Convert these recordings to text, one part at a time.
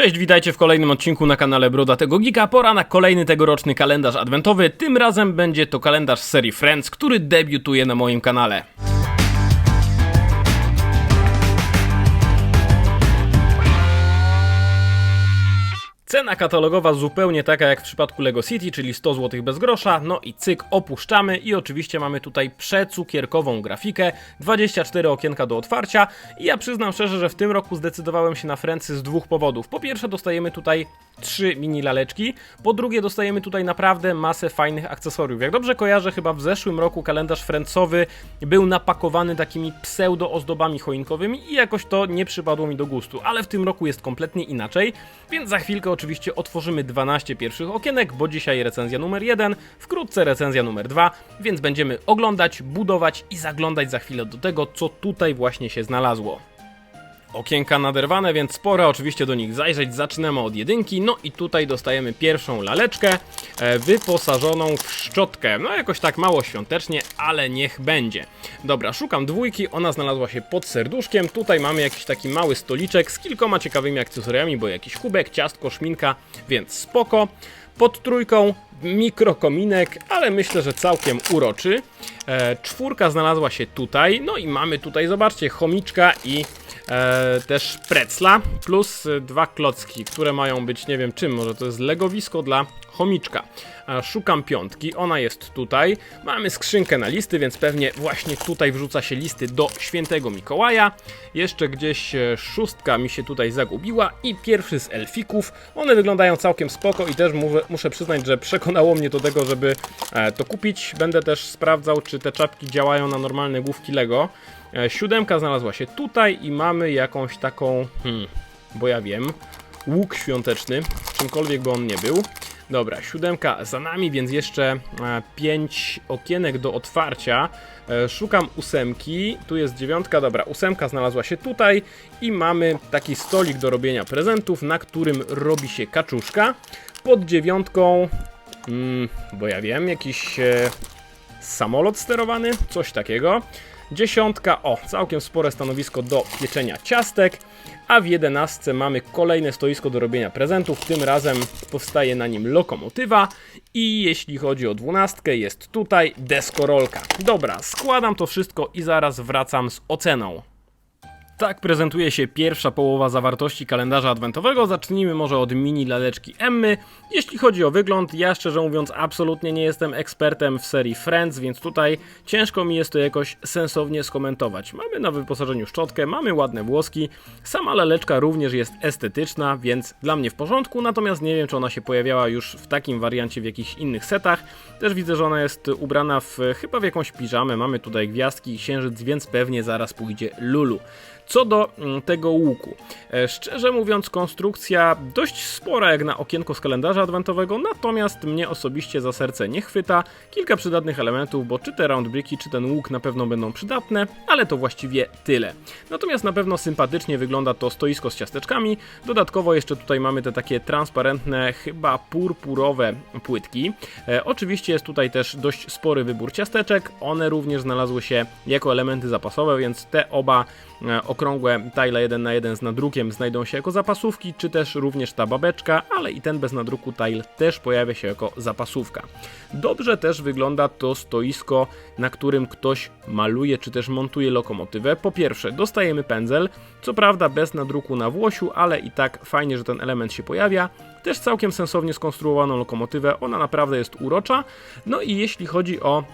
Cześć, witajcie w kolejnym odcinku na kanale Brodatego Geeka. Pora na kolejny tegoroczny kalendarz adwentowy. Tym razem będzie to kalendarz serii Friends, który debiutuje na moim kanale. Cena katalogowa zupełnie taka jak w przypadku Lego City, czyli 100 zł bez grosza, no i cyk, opuszczamy i oczywiście mamy tutaj przecukierkową grafikę, 24 okienka do otwarcia. I ja przyznam szczerze, że w tym roku zdecydowałem się na Friendsy z dwóch powodów. Po pierwsze dostajemy tutaj trzy mini laleczki, po drugie dostajemy tutaj naprawdę masę fajnych akcesoriów. Jak dobrze kojarzę, chyba w zeszłym roku kalendarz Friendsowy był napakowany takimi pseudo ozdobami choinkowymi i jakoś to nie przypadło mi do gustu, ale w tym roku jest kompletnie inaczej, więc za chwilkę oczywiście otworzymy 12 pierwszych okienek, bo dzisiaj recenzja numer 1, wkrótce recenzja numer 2, więc będziemy oglądać, budować i zaglądać za chwilę do tego, co tutaj właśnie się znalazło. Okienka naderwane, więc sporo oczywiście do nich zajrzeć. Zaczynamy od jedynki, no i tutaj dostajemy pierwszą laleczkę e, wyposażoną w szczotkę. No jakoś tak mało świątecznie, ale niech będzie. Dobra, szukam dwójki, ona znalazła się pod serduszkiem. Tutaj mamy jakiś taki mały stoliczek z kilkoma ciekawymi akcesoriami, bo jakiś kubek, ciastko, szminka, więc spoko. Pod trójką mikrokominek, ale myślę, że całkiem uroczy. E, czwórka znalazła się tutaj, no i mamy tutaj, zobaczcie, chomiczka i e, też precla, plus e, dwa klocki, które mają być nie wiem czym, może to jest legowisko dla chomiczka. E, szukam piątki, ona jest tutaj. Mamy skrzynkę na listy, więc pewnie właśnie tutaj wrzuca się listy do świętego Mikołaja. Jeszcze gdzieś e, szóstka mi się tutaj zagubiła i pierwszy z elfików. One wyglądają całkiem spoko i też muszę, przyznać, że przekonało mnie do tego, żeby e, to kupić. Będę też sprawdzał, czy te czapki działają na normalne główki Lego. E, Siódemka znalazła się tutaj i mamy jakąś taką, hmm, bo ja wiem, łuk świąteczny, czymkolwiek by on nie był. Dobra, siódemka za nami, więc jeszcze e, pięć okienek do otwarcia. E, szukam ósemki, tu jest dziewiątka, dobra, ósemka znalazła się tutaj i mamy taki stolik do robienia prezentów, na którym robi się kaczuszka. Pod dziewiątką, mm, bo ja wiem, jakiś e, samolot sterowany, coś takiego. Dziesiątka, o, całkiem spore stanowisko do pieczenia ciastek, a w jedenastce mamy kolejne stoisko do robienia prezentów, tym razem powstaje na nim lokomotywa i jeśli chodzi o dwunastkę jest tutaj deskorolka. Dobra, składam to wszystko i zaraz wracam z oceną. Tak prezentuje się pierwsza połowa zawartości kalendarza adwentowego. Zacznijmy może od mini laleczki Emmy. Jeśli chodzi o wygląd, ja szczerze mówiąc absolutnie nie jestem ekspertem w serii Friends, więc tutaj ciężko mi jest to jakoś sensownie skomentować. Mamy na wyposażeniu szczotkę, mamy ładne włoski, sama laleczka również jest estetyczna, więc dla mnie w porządku, natomiast nie wiem czy ona się pojawiała już w takim wariancie w jakichś innych setach. Też widzę, że ona jest ubrana w chyba w jakąś piżamę, mamy tutaj gwiazdki i księżyc, więc pewnie zaraz pójdzie Lulu. Co do mm, tego łuku. E, Szczerze mówiąc, konstrukcja dość spora jak na okienko z kalendarza adwentowego, natomiast mnie osobiście za serce nie chwyta. Kilka przydatnych elementów, bo czy te roundbricki, czy ten łuk na pewno będą przydatne, ale to właściwie tyle. Natomiast na pewno sympatycznie wygląda to stoisko z ciasteczkami. Dodatkowo jeszcze tutaj mamy te takie transparentne, chyba purpurowe płytki. E, oczywiście jest tutaj też dość spory wybór ciasteczek. One również znalazły się jako elementy zapasowe, więc te oba okrągłe tile 1 na 1 z nadrukiem znajdą się jako zapasówki, czy też również ta babeczka, ale i ten bez nadruku tile też pojawia się jako zapasówka. Dobrze też wygląda to stoisko, na którym ktoś maluje, czy też montuje lokomotywę. Po pierwsze, dostajemy pędzel, co prawda bez nadruku na włosiu, ale i tak fajnie, że ten element się pojawia. Też całkiem sensownie skonstruowaną lokomotywę, ona naprawdę jest urocza. No i jeśli chodzi o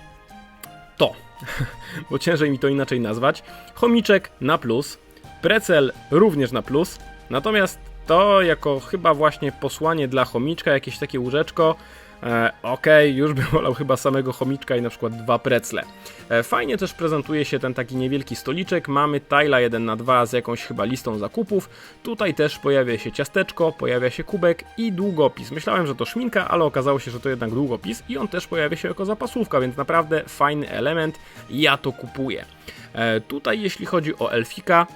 to, bo ciężej mi to inaczej nazwać. Chomiczek na plus, precel również na plus, natomiast to jako chyba właśnie posłanie dla chomiczka, jakieś takie łóżeczko, E, Okej, już bym wolał chyba samego chomiczka i na przykład dwa precle. E, fajnie też prezentuje się ten taki niewielki stoliczek. Mamy tajla 1 na 2 z jakąś chyba listą zakupów. Tutaj też pojawia się ciasteczko, pojawia się kubek i długopis. Myślałem, że to szminka, ale okazało się, że to jednak długopis i on też pojawia się jako zapasówka, więc naprawdę fajny element. Ja to kupuję. E, tutaj jeśli chodzi o elfika,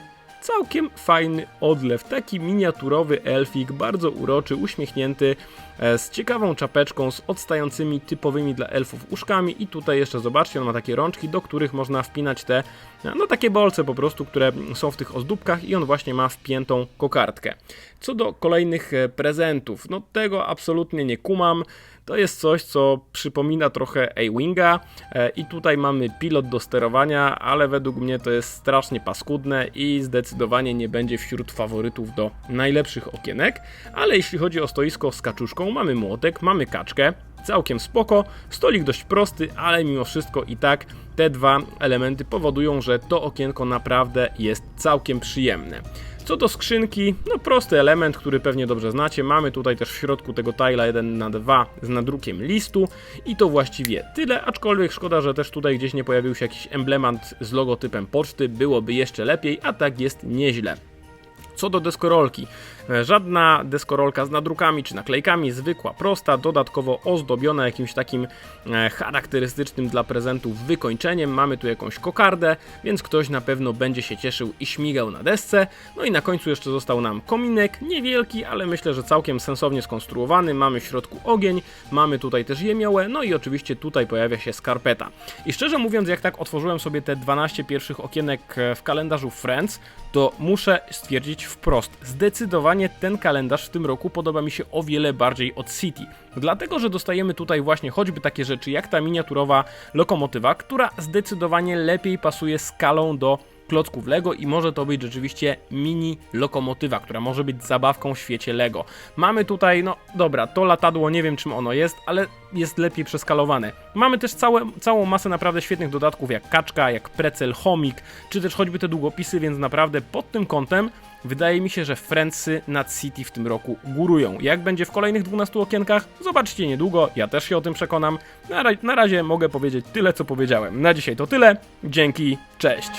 całkiem fajny odlew, taki miniaturowy elfik, bardzo uroczy, uśmiechnięty, e, z ciekawą czapeczką, z odstającymi typowymi dla elfów uszkami i tutaj jeszcze zobaczcie, on ma takie rączki, do których można wpinać te, no takie bolce po prostu, które są w tych ozdóbkach i on właśnie ma wpiętą kokardkę. Co do kolejnych e, prezentów, no tego absolutnie nie kumam. To jest coś, co przypomina trochę A-Winga. E, i tutaj mamy pilot do sterowania, ale według mnie to jest strasznie paskudne i zdecydowanie nie będzie wśród faworytów do najlepszych okienek, ale jeśli chodzi o stoisko z kaczuszką, mamy młotek, mamy kaczkę, całkiem spoko, stolik dość prosty, ale mimo wszystko i tak te dwa elementy powodują, że to okienko naprawdę jest całkiem przyjemne. Co do skrzynki, no prosty element, który pewnie dobrze znacie. Mamy tutaj też w środku tego tila 1 na 2 z nadrukiem listu i to właściwie tyle, aczkolwiek szkoda, że też tutaj gdzieś nie pojawił się jakiś emblemat z logotypem poczty, byłoby jeszcze lepiej, a tak jest nieźle. Co do deskorolki, żadna deskorolka z nadrukami czy naklejkami, zwykła, prosta, dodatkowo ozdobiona jakimś takim e, charakterystycznym dla prezentów wykończeniem. Mamy tu jakąś kokardę, więc ktoś na pewno będzie się cieszył i śmigał na desce. No i na końcu jeszcze został nam kominek, niewielki, ale myślę, że całkiem sensownie skonstruowany. Mamy w środku ogień, mamy tutaj też jemiołę, no i oczywiście tutaj pojawia się skarpeta. I szczerze mówiąc, jak tak otworzyłem sobie te 12 pierwszych okienek e, w kalendarzu Friends, to muszę stwierdzić wprost, zdecydowanie ten kalendarz w tym roku podoba mi się o wiele bardziej od City. Dlatego, że dostajemy tutaj właśnie choćby takie rzeczy jak ta miniaturowa lokomotywa, która zdecydowanie lepiej pasuje skalą do klocków Lego i może to być rzeczywiście mini lokomotywa, która może być zabawką w świecie Lego. Mamy tutaj, no dobra, to latadło nie wiem czym ono jest, ale jest lepiej przeskalowane. Mamy też całe, całą masę naprawdę świetnych dodatków jak kaczka, jak precel, chomik, czy też choćby te długopisy, więc naprawdę pod tym kątem wydaje mi się, że Friendsy nad City w tym roku górują. Jak będzie w kolejnych 12 okienkach? Zobaczcie niedługo, ja też się o tym przekonam. Na, ra- na razie mogę powiedzieć tyle, co powiedziałem. Na dzisiaj to tyle. Dzięki, cześć.